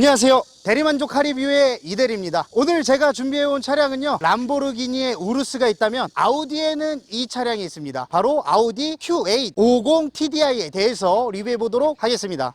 안녕하세요. 대리만족 하리뷰의 이대리입니다. 오늘 제가 준비해온 차량은요. 람보르기니의 우루스가 있다면 아우디에는 이 차량이 있습니다. 바로 아우디 Q8 50 TDI에 대해서 리뷰해 보도록 하겠습니다.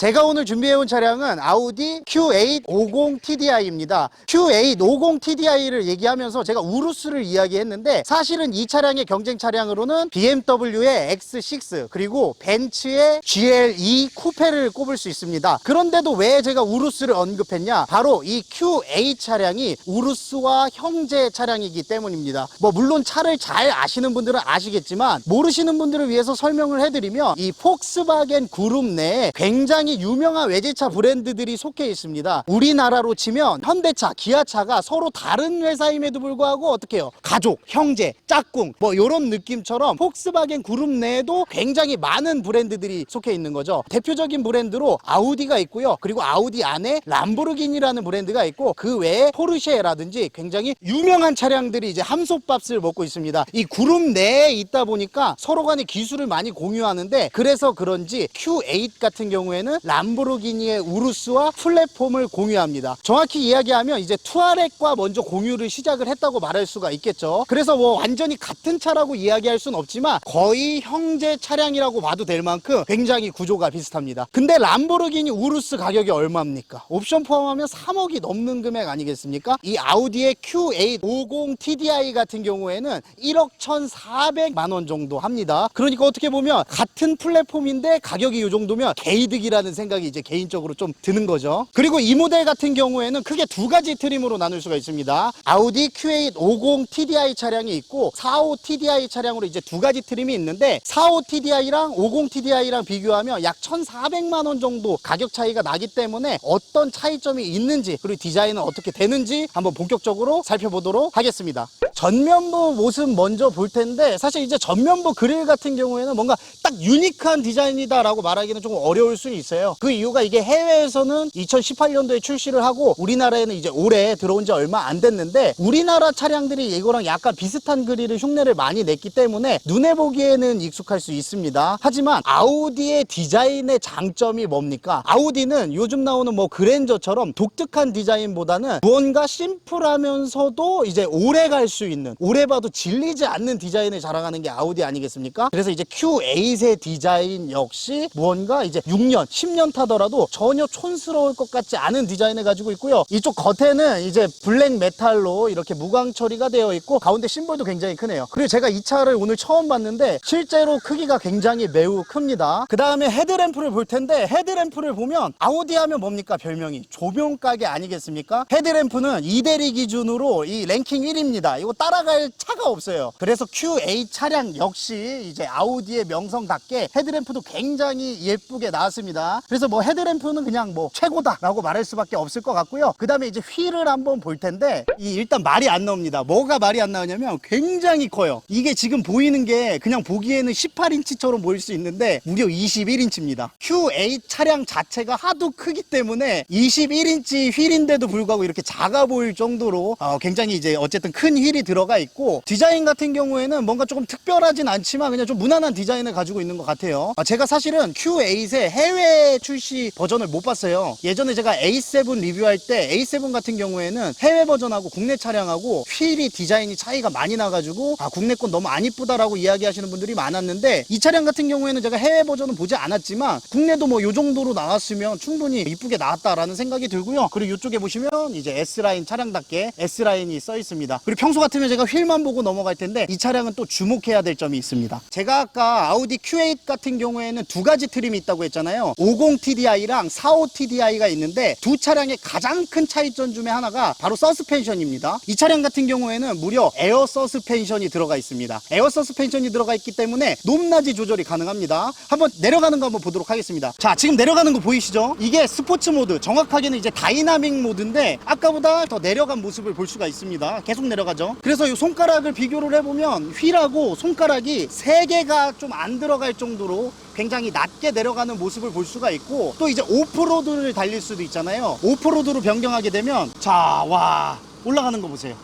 제가 오늘 준비해온 차량은 아우디 Q8 50 TDI입니다. Q8 50 TDI를 얘기하면서 제가 우루스를 이야기했는데 사실은 이 차량의 경쟁 차량으로는 BMW의 X6 그리고 벤츠의 GLE 쿠페를 꼽을 수 있습니다. 그런데도 왜 제가 우루스를 언급했냐? 바로 이 Q8 차량이 우루스와 형제 차량이기 때문입니다. 뭐 물론 차를 잘 아시는 분들은 아시겠지만 모르시는 분들을 위해서 설명을 해드리면 이 폭스바겐 그룹 내에 굉장히 유명한 외제차 브랜드들이 속해 있습니다. 우리나라로 치면 현대차, 기아차가 서로 다른 회사임에도 불구하고 어떻게 해요? 가족, 형제, 짝꿍 뭐 이런 느낌처럼 폭스바겐 그룹 내에도 굉장히 많은 브랜드들이 속해 있는 거죠. 대표적인 브랜드로 아우디가 있고요. 그리고 아우디 안에 람보르기니라는 브랜드가 있고 그 외에 포르쉐라든지 굉장히 유명한 차량들이 이제 함솥밥을 먹고 있습니다. 이 그룹 내에 있다 보니까 서로 간의 기술을 많이 공유하는데 그래서 그런지 Q8 같은 경우에는 람보르기니의 우루스와 플랫폼을 공유합니다. 정확히 이야기하면 이제 투아렉과 먼저 공유를 시작을 했다고 말할 수가 있겠죠. 그래서 뭐 완전히 같은 차라고 이야기할 수는 없지만 거의 형제 차량이라고 봐도 될 만큼 굉장히 구조가 비슷합니다. 근데 람보르기니 우루스 가격이 얼마입니까? 옵션 포함하면 3억이 넘는 금액 아니겠습니까? 이 아우디의 Q8 50 TDI 같은 경우에는 1억 1,400만 원 정도 합니다. 그러니까 어떻게 보면 같은 플랫폼인데 가격이 이 정도면 개이득이라는 생각이 이제 개인적으로 좀 드는 거죠. 그리고 이 모델 같은 경우에는 크게 두 가지 트림으로 나눌 수가 있습니다. 아우디 Q8 50 TDI 차량이 있고 45 TDI 차량으로 이제 두 가지 트림이 있는데 45 TDI랑 50 TDI랑 비교하면 약 1,400만 원 정도 가격 차이가 나기 때문에 어떤 차이점이 있는지 그리고 디자인은 어떻게 되는지 한번 본격적으로 살펴보도록 하겠습니다. 전면부 모습 먼저 볼 텐데 사실 이제 전면부 그릴 같은 경우에는 뭔가 딱 유니크한 디자인이다라고 말하기는 조금 어려울 수 있어요. 그 이유가 이게 해외에서는 2018년도에 출시를 하고 우리나라에는 이제 올해 들어온 지 얼마 안 됐는데 우리나라 차량들이 이거랑 약간 비슷한 그릴을 흉내를 많이 냈기 때문에 눈에 보기에는 익숙할 수 있습니다. 하지만 아우디의 디자인의 장점이 뭡니까? 아우디는 요즘 나오는 뭐 그랜저처럼 독특한 디자인보다는 무언가 심플하면서도 이제 오래 갈 수 있는 오래 봐도 질리지 않는 디자인을 자랑하는 게 아우디 아니겠습니까? 그래서 이제 Q8의 디자인 역시 무언가 이제 6년, 10년 타더라도 전혀 촌스러울 것 같지 않은 디자인을 가지고 있고요. 이쪽 겉에는 이제 블랙 메탈로 이렇게 무광 처리가 되어 있고 가운데 심볼도 굉장히 크네요. 그리고 제가 이 차를 오늘 처음 봤는데 실제로 크기가 굉장히 매우 큽니다. 그 다음에 헤드램프를 볼 텐데 헤드램프를 보면 아우디 하면 뭡니까 별명이 조명 가게 아니겠습니까? 헤드램프는 이대리 기준으로 이 랭킹 1위입니다. 이거 따라갈 차가 없어요. 그래서 Q8 차량 역시 이제 아우디의 명성답게 헤드램프도 굉장히 예쁘게 나왔습니다. 그래서 뭐 헤드램프는 그냥 뭐 최고다라고 말할 수밖에 없을 것 같고요. 그 다음에 이제 휠을 한번 볼 텐데 이 일단 말이 안 나옵니다. 뭐가 말이 안 나오냐면 굉장히 커요. 이게 지금 보이는 게 그냥 보기에는 18인치처럼 보일 수 있는데 무려 21인치입니다. Q8 차량 자체가 하도 크기 때문에 21인치 휠인데도 불구하고 이렇게 작아 보일 정도로 어, 굉장히 이제 어쨌든 큰 휠이 들어가 있고 디자인 같은 경우에는 뭔가 조금 특별하진 않지만 그냥 좀 무난한 디자인을 가지고 있는 것 같아요. 아, 제가 사실은 Q8의 해외 출시 버전을 못 봤어요. 예전에 제가 A7 리뷰할 때 A7 같은 경우에는 해외 버전하고 국내 차량하고 휠이 디자인이 차이가 많이 나가지고 아 국내 건 너무 안 이쁘다라고 이야기하시는 분들이 많았는데 이 차량 같은 경우에는 제가 해외 버전은 보지 않았지만 국내도 뭐 요 정도로 나왔으면 충분히 이쁘게 나왔다라는 생각이 들고요. 그리고 이쪽에 보시면 이제 S라인 차량답게 S라인이 써 있습니다. 그리고 평소 같으면 제가 휠만 보고 넘어갈 텐데 이 차량은 또 주목해야 될 점이 있습니다. 제가 아까 아우디 Q8 같은 경우에는 두 가지 트림이 있다고 했잖아요. 50 TDI랑 45 TDI가 있는데 두 차량의 가장 큰 차이점 중에 하나가 바로 서스펜션입니다. 이 차량 같은 경우에는 무려 에어 서스펜션이 들어가 있습니다. 에어 서스펜션이 들어가 있기 때문에 높낮이 조절이 가능합니다. 한번 내려가는 거 한번 보도록 하겠습니다. 자, 지금 내려가는 거 보이시죠? 이게 스포츠 모드, 정확하게는 이제 다이나믹 모드인데 아까보다 더 내려간 모습을 볼 수가 있습니다. 계속 내려가죠. 그래서 이 손가락을 비교를 해보면 휠하고 손가락이 세 개가 좀 안 들어갈 정도로 굉장히 낮게 내려가는 모습을 볼 수가 있고 또 이제 오프로드를 달릴 수도 있잖아요. 오프로드로 변경하게 되면 자, 와 올라가는 거 보세요.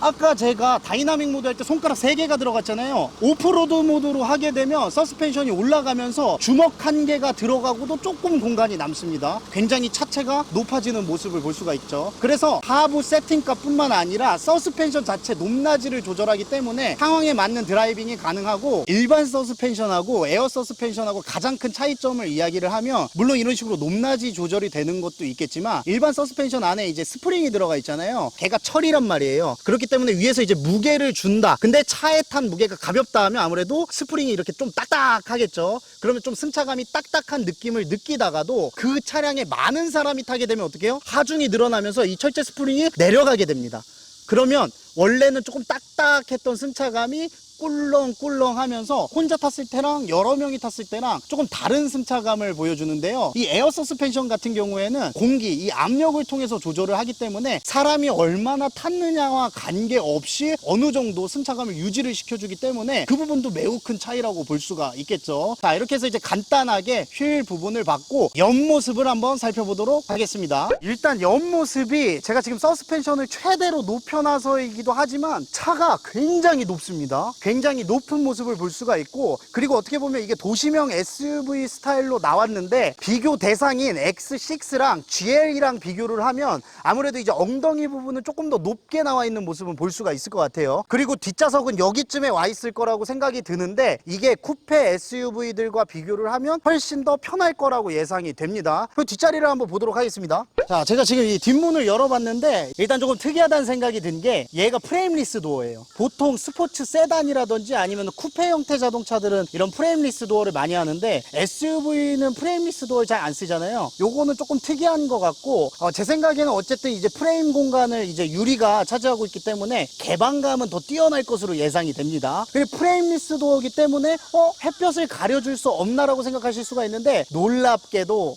아까 제가 다이나믹 모드 할 때 손가락 3개가 들어갔잖아요. 오프로드 모드로 하게 되면 서스펜션이 올라가면서 주먹 한 개가 들어가고도 조금 공간이 남습니다. 굉장히 차체가 높아지는 모습을 볼 수가 있죠. 그래서 하부 세팅값 뿐만 아니라 서스펜션 자체 높낮이를 조절하기 때문에 상황에 맞는 드라이빙이 가능하고 일반 서스펜션하고 에어 서스펜션하고 가장 큰 차이점을 이야기를 하면 물론 이런 식으로 높낮이 조절이 되는 것도 있겠지만 일반 서스펜션 안에 이제 스프링이 들어가 있잖아요. 걔가 철이란 말이에요. 그렇 기 때문에 위에서 이제 무게를 준다. 근데 차에 탄 무게가 가볍다 하면 아무래도 스프링이 이렇게 좀 딱딱하겠죠. 그러면 좀 승차감이 딱딱한 느낌을 느끼다가도 그 차량에 많은 사람이 타게 되면 어떻게 해요? 하중이 늘어나면서 이 철제 스프링이 내려가게 됩니다. 그러면 원래는 조금 딱딱했던 승차감이 꿀렁꿀렁 하면서 혼자 탔을 때랑 여러 명이 탔을 때랑 조금 다른 승차감을 보여주는데요. 이 에어 서스펜션 같은 경우에는 공기, 이 압력을 통해서 조절을 하기 때문에 사람이 얼마나 탔느냐와 관계없이 어느 정도 승차감을 유지를 시켜주기 때문에 그 부분도 매우 큰 차이라고 볼 수가 있겠죠. 자, 이렇게 해서 이제 간단하게 휠 부분을 받고 옆모습을 한번 살펴보도록 하겠습니다. 일단 옆모습이 제가 지금 서스펜션을 최대로 높여놔서이기도 하지만 차가 굉장히 높습니다. 굉장히 높은 모습을 볼 수가 있고 그리고 어떻게 보면 이게 도시명 SUV 스타일로 나왔는데 비교 대상인 X6랑 GL이랑 비교를 하면 아무래도 이제 엉덩이 부분은 조금 더 높게 나와 있는 모습은 볼 수가 있을 것 같아요. 그리고 뒷좌석은 여기쯤에 와 있을 거라고 생각이 드는데 이게 쿠페 SUV들과 비교를 하면 훨씬 더 편할 거라고 예상이 됩니다. 그 뒷자리를 한번 보도록 하겠습니다. 자, 제가 지금 이 뒷문을 열어봤는데 일단 조금 특이하다는 생각이 든 게 얘가 프레임리스 도어예요. 보통 스포츠 세단이 라든지 아니면 쿠페 형태 자동차들은 이런 프레임리스 도어를 많이 하는데 SUV는 프레임리스 도어를 잘 안 쓰잖아요. 요거는 조금 특이한 것 같고 어, 제 생각에는 어쨌든 이제 프레임 공간을 이제 유리가 차지하고 있기 때문에 개방감은 더 뛰어날 것으로 예상이 됩니다. 그리고 프레임리스 도어이기 때문에 어 햇볕을 가려줄 수 없나라고 생각하실 수가 있는데 놀랍게도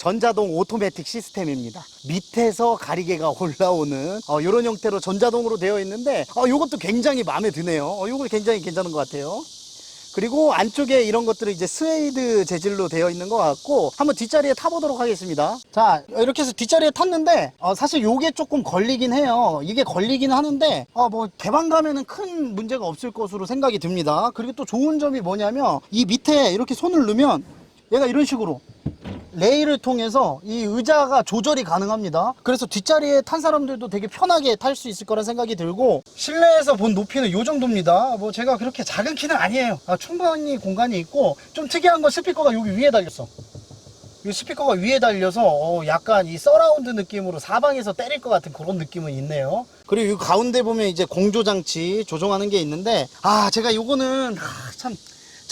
전자동 오토매틱 시스템입니다. 밑에서 가리개가 올라오는 어, 이런 형태로 전자동으로 되어 있는데 어, 이것도 굉장히 마음에 드네요. 어, 이거 굉장히 괜찮은 것 같아요. 그리고 안쪽에 이런 것들은 이제 스웨이드 재질로 되어 있는 것 같고 한번 뒷자리에 타보도록 하겠습니다. 자 이렇게 해서 뒷자리에 탔는데 어, 사실 요게 조금 걸리긴 해요. 이게 걸리긴 하는데 어, 뭐 개방감에는 큰 문제가 없을 것으로 생각이 듭니다. 그리고 또 좋은 점이 뭐냐면 이 밑에 이렇게 손을 넣으면 얘가 이런 식으로 레일을 통해서 이 의자가 조절이 가능합니다. 그래서 뒷자리에 탄 사람들도 되게 편하게 탈 수 있을 거란 생각이 들고 실내에서 본 높이는 이 정도입니다. 뭐 제가 그렇게 작은 키는 아니에요. 아, 충분히 공간이 있고 좀 특이한 건 스피커가 여기 위에 달렸어. 이 스피커가 위에 달려서 어, 약간 이 서라운드 느낌으로 사방에서 때릴 것 같은 그런 느낌은 있네요. 그리고 이 가운데 보면 이제 공조 장치 조정하는 게 있는데 아 제가 요거는 아, 참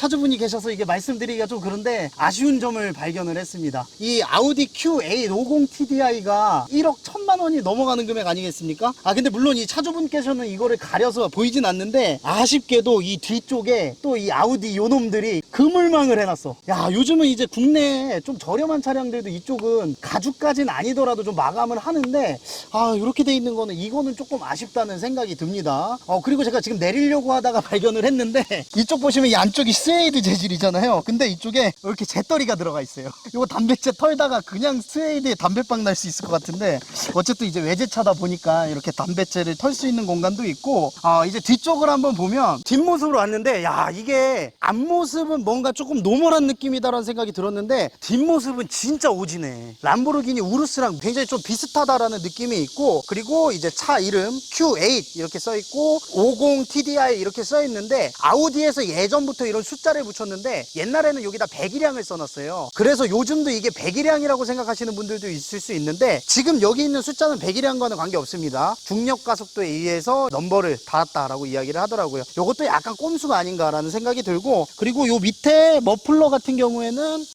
차주분이 계셔서 이게 말씀드리기가 좀 그런데 아쉬운 점을 발견을 했습니다. 이 아우디 Q850 TDI가 1억 1000만 원이 넘어가는 금액 아니겠습니까? 아 근데 물론 이 차주분께서는 이거를 가려서 보이진 않는데 아쉽게도 이 뒤쪽에 또 이 아우디 요놈들이 그물망을 해놨어. 야 요즘은 이제 국내에 좀 저렴한 차량들도 이쪽은 가죽까지는 아니더라도 좀 마감을 하는데 아 이렇게 돼 있는 거는 이거는 조금 아쉽다는 생각이 듭니다. 어 그리고 제가 지금 내리려고 하다가 발견을 했는데 이쪽 보시면 이 안쪽이 스웨이드 재질이잖아요. 근데 이쪽에 이렇게 재떨이가 들어가 있어요. 이거 담배째 털다가 그냥 스웨이드에 담배빵 날 수 있을 것 같은데 어쨌든 이제 외제차다 보니까 이렇게 담배째를 털 수 있는 공간도 있고 아 이제 뒤쪽을 한번 보면 뒷모습으로 왔는데 야 이게 앞모습은 뭔가 조금 노멀한 느낌이다라는 생각이 들었는데 뒷모습은 진짜 오지네. 람보르기니 우루스랑 굉장히 좀 비슷하다라는 느낌이 있고 그리고 이제 차 이름 Q8 이렇게 써 있고 50 TDI 이렇게 써 있는데 아우디에서 예전부터 이런 숫자를 붙였는데 옛날에는 여기다 배기량을 써놨어요. 그래서 요즘도 이게 배기량이라고 생각하시는 분들도 있을 수 있는데 지금 여기 있는 숫자는 배기량과는 관계없습니다. 중력 가속도에 의해서 넘버를 달았다라고 이야기를 하더라고요. 이것도 약간 꼼수가 아닌가라는 생각이 들고 그리고 요 밑에 머플러 같은 경우에는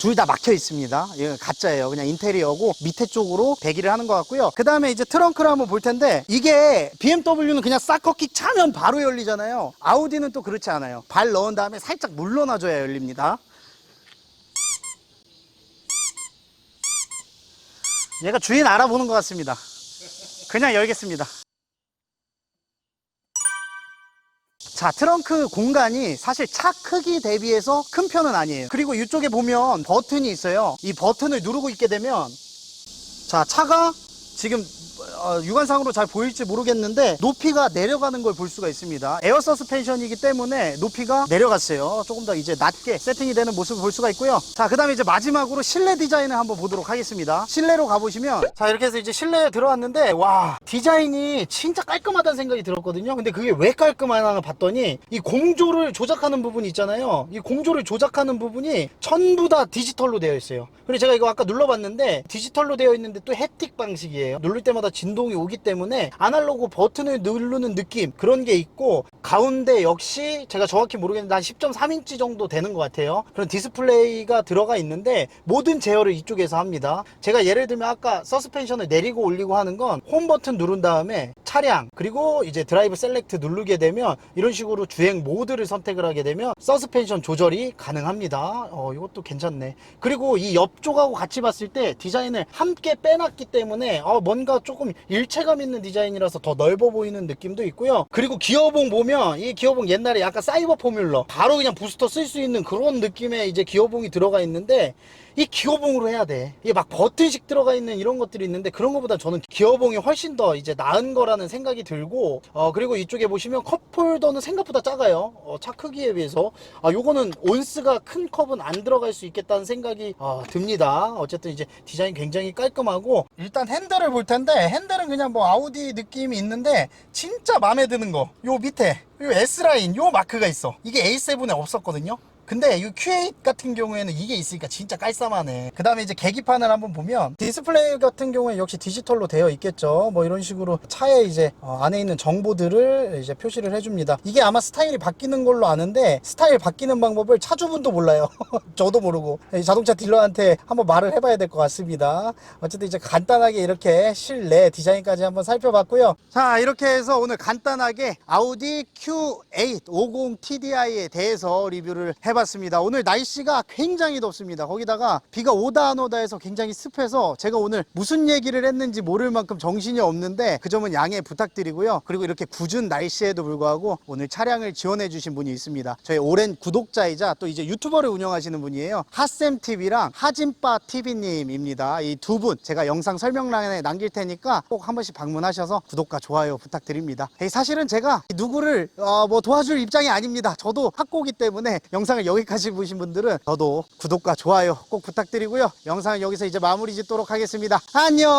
둘 다 막혀 있습니다. 이거 가짜예요. 그냥 인테리어고 밑에 쪽으로 배기를 하는 것 같고요. 그 다음에 이제 트렁크를 한번 볼 텐데 이게 BMW는 그냥 싹커킥 차면 바로 열리잖아요. 아우디는 또 그렇지 않아요. 발 넣은 다음에 살짝 물러나줘야 열립니다. 얘가 주인 알아보는 것 같습니다. 그냥 열겠습니다. 자, 트렁크 공간이 사실 차 크기 대비해서 큰 편은 아니에요. 그리고 이쪽에 보면 버튼이 있어요. 이 버튼을 누르고 있게 되면 자, 차가 지금 어, 육안상으로 잘 보일지 모르겠는데 높이가 내려가는 걸 볼 수가 있습니다. 에어 서스펜션이기 때문에 높이가 내려갔어요. 조금 더 이제 낮게 세팅이 되는 모습을 볼 수가 있고요. 자, 그 다음에 이제 마지막으로 실내 디자인을 한번 보도록 하겠습니다. 실내로 가보시면 자, 이렇게 해서 이제 실내에 들어왔는데 와, 디자인이 진짜 깔끔하다는 생각이 들었거든요. 근데 그게 왜 깔끔하나 봤더니 이 공조를 조작하는 부분이 있잖아요. 이 공조를 조작하는 부분이 전부 다 디지털로 되어 있어요. 그리고 제가 이거 아까 눌러봤는데 디지털로 되어 있는데 또 햅틱 방식이에요. 누를 때마다 진 동이 오기 때문에 아날로그 버튼을 누르는 느낌 그런 게 있고 가운데 역시 제가 정확히 모르겠는데 한 10.3인치 정도 되는 것 같아요. 그런 디스플레이가 들어가 있는데 모든 제어를 이쪽에서 합니다. 제가 예를 들면 아까 서스펜션을 내리고 올리고 하는 건 홈 버튼 누른 다음에 차량 그리고 이제 드라이브 셀렉트 누르게 되면 이런 식으로 주행 모드를 선택을 하게 되면 서스펜션 조절이 가능합니다. 어, 이것도 괜찮네. 그리고 이 옆쪽하고 같이 봤을 때 디자인을 함께 빼놨기 때문에 어, 뭔가 조금 일체감 있는 디자인이라서 더 넓어 보이는 느낌도 있고요. 그리고 기어봉 보면 이 기어봉 옛날에 약간 사이버 포뮬러 바로 그냥 부스터 쓸 수 있는 그런 느낌의 이제 기어봉이 들어가 있는데 이 기어봉으로 해야 돼. 이게 막 버튼식 들어가 있는 이런 것들이 있는데 그런 것보다 저는 기어봉이 훨씬 더 이제 나은 거라는 생각이 들고 어 그리고 이쪽에 보시면 컵홀더는 생각보다 작아요. 어, 차 크기에 비해서 아 요거는 온스가 큰 컵은 안 들어갈 수 있겠다는 생각이 어, 듭니다. 어쨌든 이제 디자인 굉장히 깔끔하고 일단 핸들을 볼 텐데 핸들은 그냥 뭐 아우디 느낌이 있는데 진짜 마음에 드는 거 요 밑에 요 S라인 요 마크가 있어. 이게 A7에 없었거든요. 근데 이 Q8 같은 경우에는 이게 있으니까 진짜 깔쌈하네. 그 다음에 이제 계기판을 한번 보면 디스플레이 같은 경우에 역시 디지털로 되어 있겠죠. 뭐 이런 식으로 차에 이제 어, 안에 있는 정보들을 이제 표시를 해줍니다. 이게 아마 스타일이 바뀌는 걸로 아는데 스타일 바뀌는 방법을 차주분도 몰라요. 저도 모르고 이 자동차 딜러한테 한번 말을 해봐야 될 것 같습니다. 어쨌든 이제 간단하게 이렇게 실내 디자인까지 한번 살펴봤고요. 자 이렇게 해서 오늘 간단하게 아우디 Q8 50 TDI에 대해서 리뷰를 해봤습니다. 오늘 날씨가 굉장히 덥습니다. 거기다가 비가 오다 안 오다 해서 굉장히 습해서 제가 오늘 무슨 얘기를 했는지 모를 만큼 정신이 없는데 그 점은 양해 부탁드리고요. 그리고 이렇게 궂은 날씨에도 불구하고 오늘 차량을 지원해 주신 분이 있습니다. 저희 오랜 구독자이자 또 이제 유튜버를 운영하시는 분이에요. 핫쌤 TV랑 하진빠 TV님입니다. 이 두 분 제가 영상 설명란에 남길 테니까 꼭 한 번씩 방문하셔서 구독과 좋아요 부탁드립니다. 사실은 제가 누구를 어, 뭐 도와줄 입장이 아닙니다. 저도 학고기 때문에 영상을 여기까지 보신 분들은 저도 구독과 좋아요 꼭 부탁드리고요. 영상은 여기서 이제 마무리 짓도록 하겠습니다. 안녕.